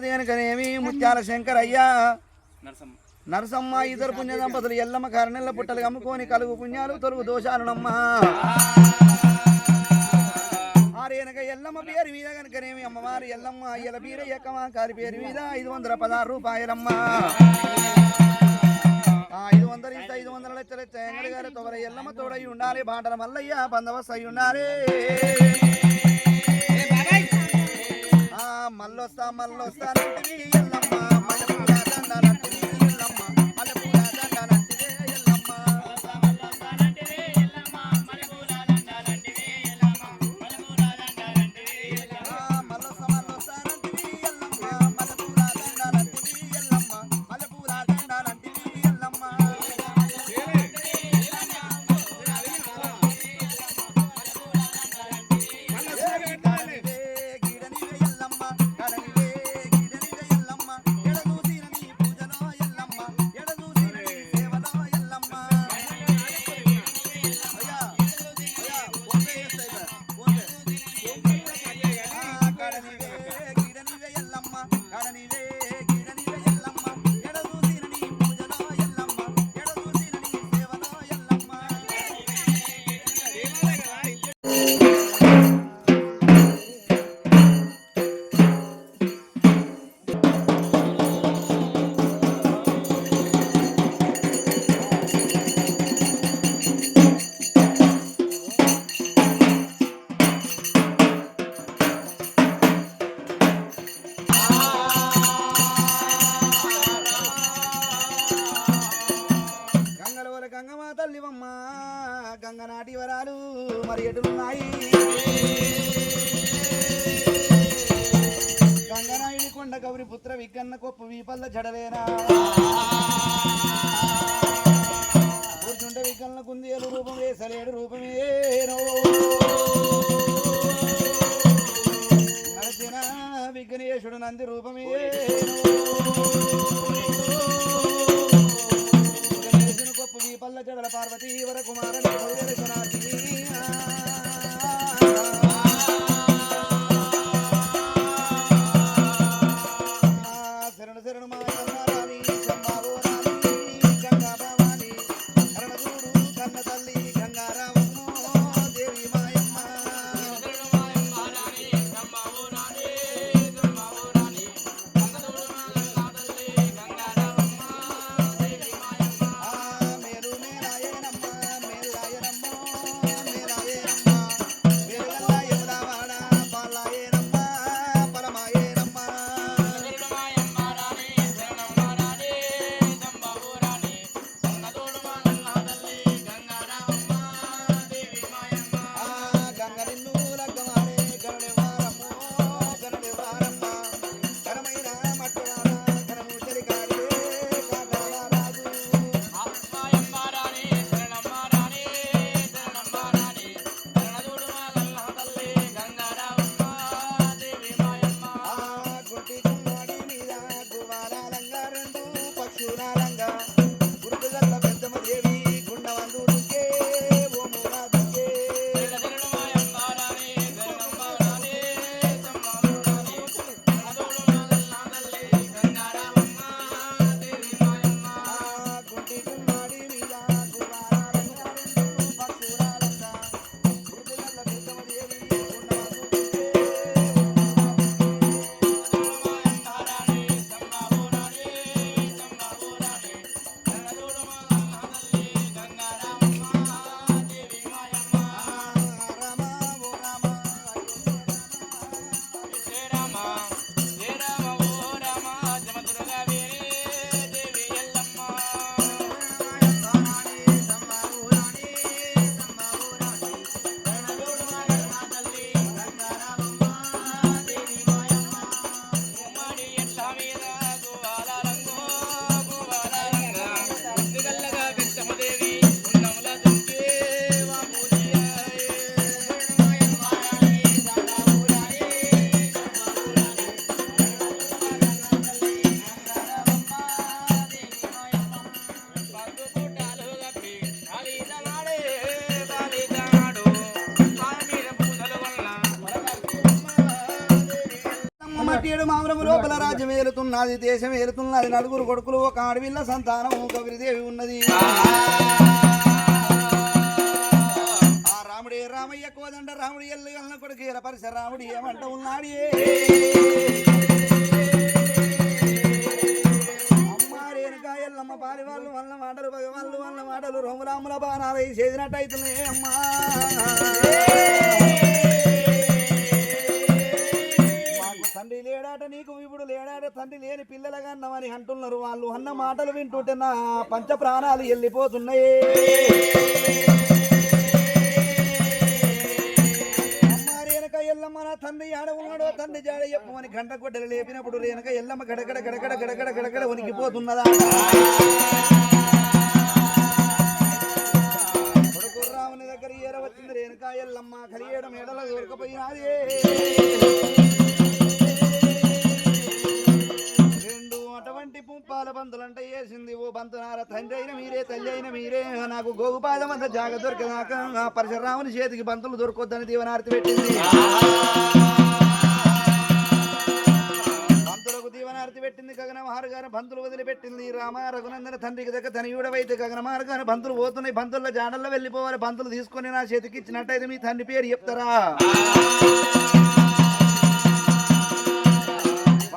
దేనికనేమి ముత్యాల శంకర్ అయ్యా నరసమ్మ ఇద్దరు పుణ్య దంపతులు ఎల్లమ్మ కరణెల్ల పుట్టలు అమ్ముకొని కలుగు పుణ్యాలు తొలుగు దోషాలునమ్మా. ఆరేనక ఎల్లమ్మ పేరు మీద కనుకనేమి అమ్మవారు ఎల్లమ్మ అయ్యల పీర ఎక్కమ్మ కారి పేరు మీద ఐదు వందల పదహారు రూపాయలమ్మా. ఐదు వందలు ఇంత ఐదు వందల లక్షలు తేంగడి గారు తొగర ఎల్లమ్మ తోడై ఉండాలి బాటల మల్లయ్య బందోబస్తు అయి ఉండాలి మళ్ళొస్తా మళ్ళొస్తా పైసలేడు రూపాయి ఉన్నది దేశం ఏలుతున్నది నలుగురు కొడుకులు ఒక ఆడవిల్ల సంతానం కవిరిదేవి ఉన్నది. ఆ రాముడే రామయ్య కోదండ రాముడి ఎల్లు అన్న కొడుకు ఎర రాముడు ఏమంట ఉన్నాడే? అమ్మ రేణుకా ఎల్లమ్మ వాళ్ళు వల్ల మాటలు భగవాళ్ళు వల్ల మాటలు రోమురాముల బాణాలు చేసినట్టయితున్నాయి అమ్మా. తండ్రి లేని పిల్లలుగా అన్నమని అంటున్నారు వాళ్ళు. అన్న మాటలు వింటుంటే నా పంచ ప్రాణాలు వెళ్ళిపోతున్నాయి. ఎల్లమ్మ నా తండ్రి ఆడ ఉన్నాడో తండ్రి జాడ చెప్పమని గంట గొడ్డలు లేపినప్పుడు వెనక ఎల్లమ్మ గడగడ గడగడ గడగడ గడగడ ఉనికిపోతున్నదా రాముని దగ్గర ఏర వచ్చింది వెనక ఎల్లమ్మ కలియడం ఎడల దొరకపోయినాది. అటువంటి పుంపాల బంతులంటే వేసింది ఓ బంతునార. తండ్రి అయిన మీరే తల్లి అయిన మీరే. నాకు గోగుపాదం అంత జాగ దొరికినాక ఆ పరశురాముని చేతికి బంతులు దొరకొద్దని దీవనార్తి పెట్టింది. బంతులకు దీవనార్తి పెట్టింది గగన గారు బంతులు వదిలిపెట్టింది రామ రఘునందన తండ్రికి దగ్గర తనయుడవైతే గగన గారు. బంతులు పోతున్నాయి బంతుల్లో జాడల్లో వెళ్ళిపోవాలి బంతులు తీసుకొని నా చేతికి ఇచ్చినట్టయితే మీ తండ్రి పేరు చెప్తారా?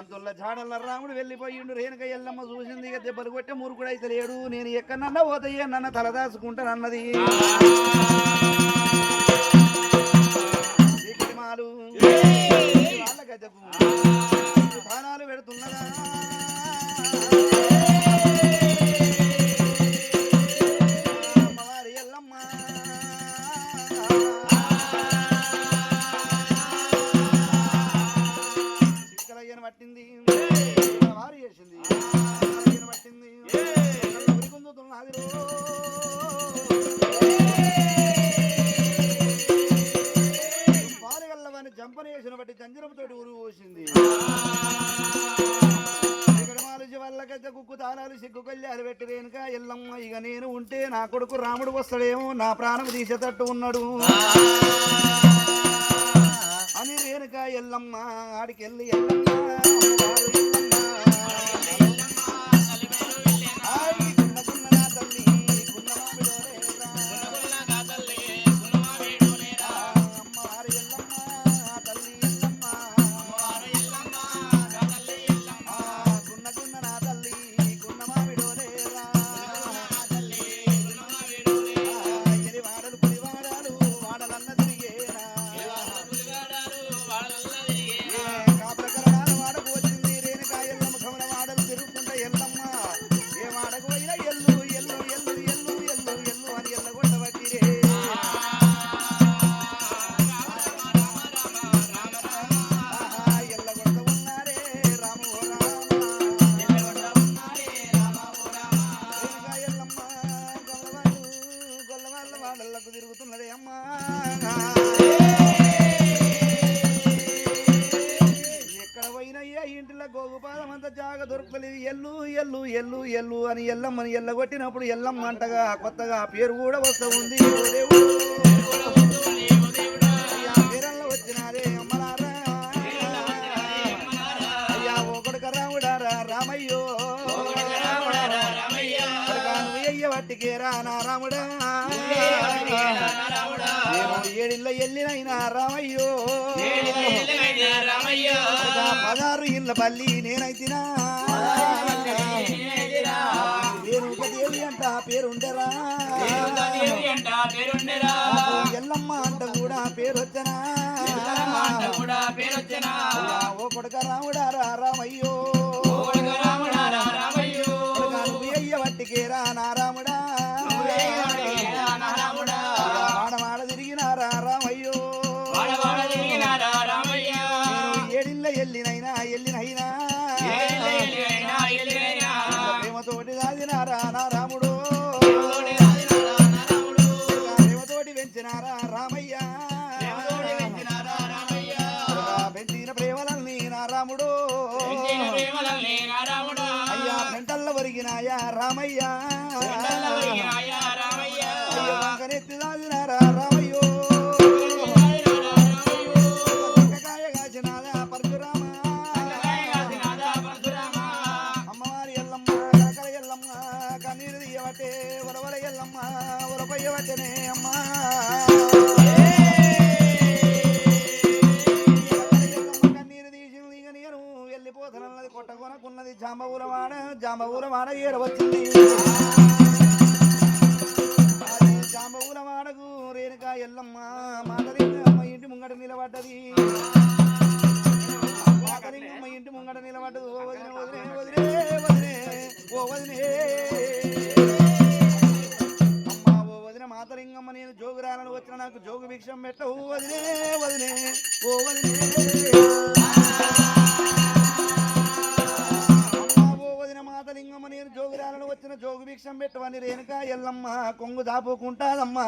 పంతుల జాడల రాముడు వెళ్ళిపోయిండు. రేణుక ఎల్లమ్మ చూసింది ఇక దెబ్బలు కొట్టే మురుకుడు అయితే లేడు. నేను ఎక్కడన్నా పోతాయి నన్న తలదాచుకుంటానన్నది వాళ్ళ గజపు. ఇక నేను ఉంటే నా కొడుకు రాముడు వస్తాడేమో నా ప్రాణం తీసేటట్టు ఉన్నాడు అని రేణుక ఎల్లమ్మ ఆడికెళ్ళి ఎల్లమ్మ అమ్మవారు ఎల్లమ్మ. గొల్లవాళ్ళ తిరుగుతున్నదే అమ్మా. ఎక్కడ పోయినయ్యా ఇంటిలో గోగుపాదం అంత జాగ దొరకలేదు ఎల్లు ఎల్లు ఎల్లు ఎల్లు అని ఎల్లమ్మని ఎల్లగొట్టినప్పుడు ఎల్లమ్మ అంటగా కొత్తగా పేరు కూడా వస్తూ ఉంది. ఏడిళ్ళ ఎల్లినైనా రామయ్యో. పదారు ఇళ్ళ పల్లి నేనైతినా. రేణుక దేవి అంట పేరుండరా. ఎల్లమ్మ అంట కూడా పేరొచ్చనా. అయ్యా, ఓ కొడుక రాముడా రామయ్యో. ఎయ్య వట్టికేరా నా జాంబ వాడ ఏడ వచ్చింది జాంబవుల వాడకు రేణుకా ఎల్లమ్మ మాటలింగమ్మ ఇంటి ముంగట నిలబడ్డది. మాటలింగమ్మ ఇంటి ముంగట నిలబడ్డది. ఓ వదిలే వదిలే వదిలే వదినే ఓ వదినే. అమ్మా ఓ వదిన నేను జోగురాలను వచ్చిన నాకు జోగు భిక్షం పెట్టవు వదిలే వదిలే ఓ వదిలే పెట్టవని ఎల్లమ్మ కొంగు దాపుకుంటాదమ్మా.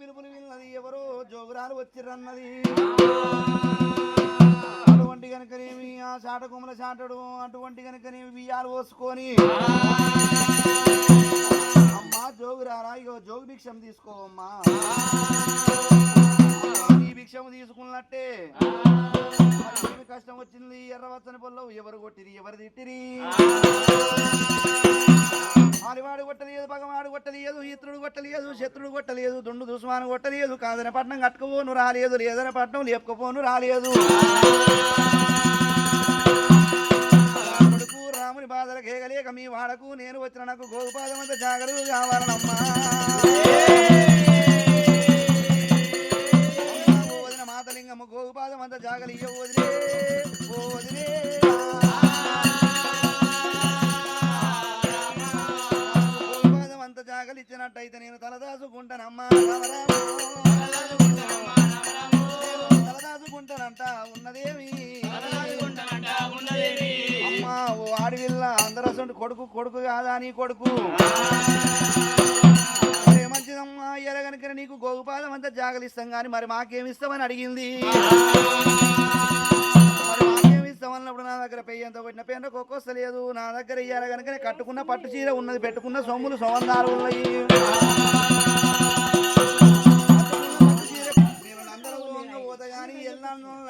పిలుపులు విన్నది ఎవరో జోగురాలు వచ్చిర్రన్నది అటువంటి కనుకనేమి ఆ. చాట కొమ్మల చాటడు అటువంటి కనుకనేమి బియ్యాలు పోసుకొని జోగురారా? ఇగో జోగు భిక్షం తీసుకోవమ్మా. ఈ భిక్షం తీసుకున్నట్టే. ఏమి కష్టం వచ్చింది ఎర్రవచ్చని పొల్లవు ఎవరు కొట్టిరి ఎవరు తిట్టిరి? ఆడివాడు కొట్టలేదు పగవాడు కొట్టలేదు ఇతరుడు కొట్టలేదు శత్రుడు కొట్టలేదు దుండు దుస్మాను కొట్టలేదు కాదన పట్నం కట్టుకుపోను రాలేదు లేదని పట్నం లేపుకపోను రాలేదు. రాముని బాధల కేగలేక మీ వాడకు నేను వచ్చిన నాకు గోపాదం అంత జాగరు కావాలనమ్మా వదిన మాతలింగమ్మ గోపాదం అంత జాగలి ఇయ్య వదిలే వదిలే గోపాదం అంత జాగలి ఇచ్చినట్టయితే నేను తలదాచుకుంటానమ్మా తలదాసుకుంటానంట తలదాచుకుంటానంట ఉన్నదేమి. కొడుకు కొడుకు కాదా నీ కొడుకు? మంచిదమ్మా ఎరగనుక నీకు గోగుపాదం అంతా జాగలిస్తాం కానీ మరి మాకేమిస్తామని అడిగింది? మరి నా దగ్గర పెయ్యంత పెట్టిన కొట్టిన పెండ కొక్కొస్తలేదు. నా దగ్గర ఇయ్యాలి కనుక కట్టుకున్న పట్టు చీర ఉన్నది పెట్టుకున్న సొమ్ములు సొందాలు ఉన్నాయి.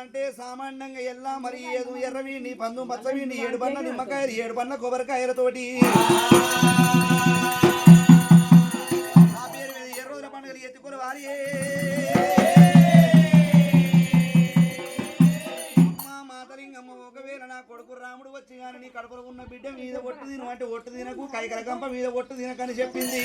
అంటే సామాన్యంగా ఎల్లా మరి ఏదో ఎర్రవీండి పందు పచ్చవీండి ఏడు పన్న నిమ్మకాయలు ఏడు పన్న కొబ్బరికాయలతోటి నా పేరు మీద ఏ రోజుల పండుగలు ఎత్తుకుని వారి అమ్మా మాతలింగమ్మ ఒకవేళ నా కొడుకు రాముడు వచ్చి కానీ నీ కడుపులో ఉన్న బిడ్డ మీద ఒట్టు తిను అంటే ఒట్టు తినకు కైకల గంప మీద ఒట్టు తినకని చెప్పింది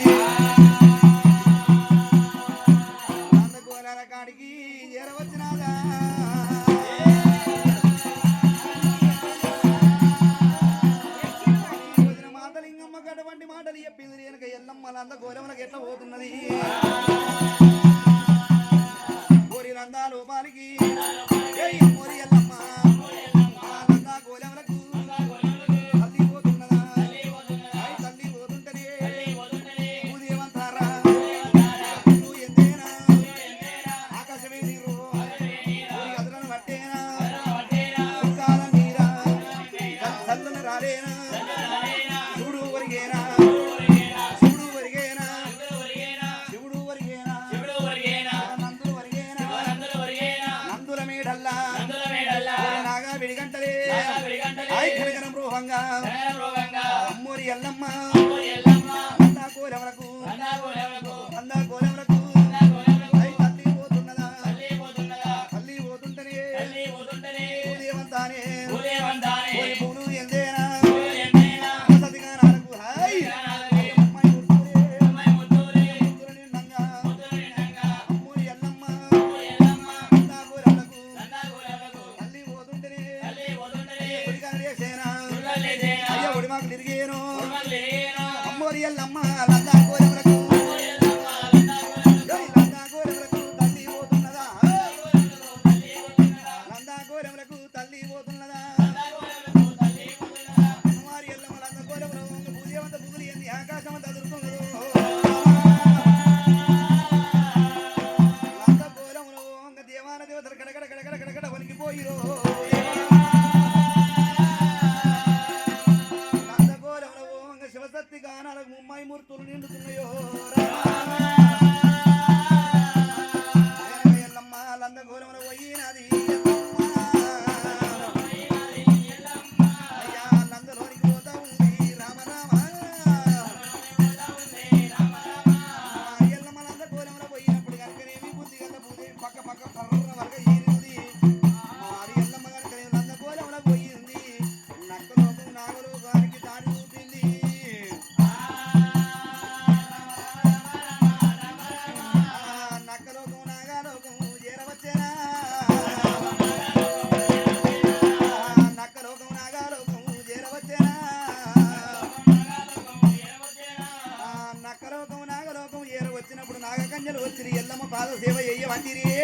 Dios, Eva.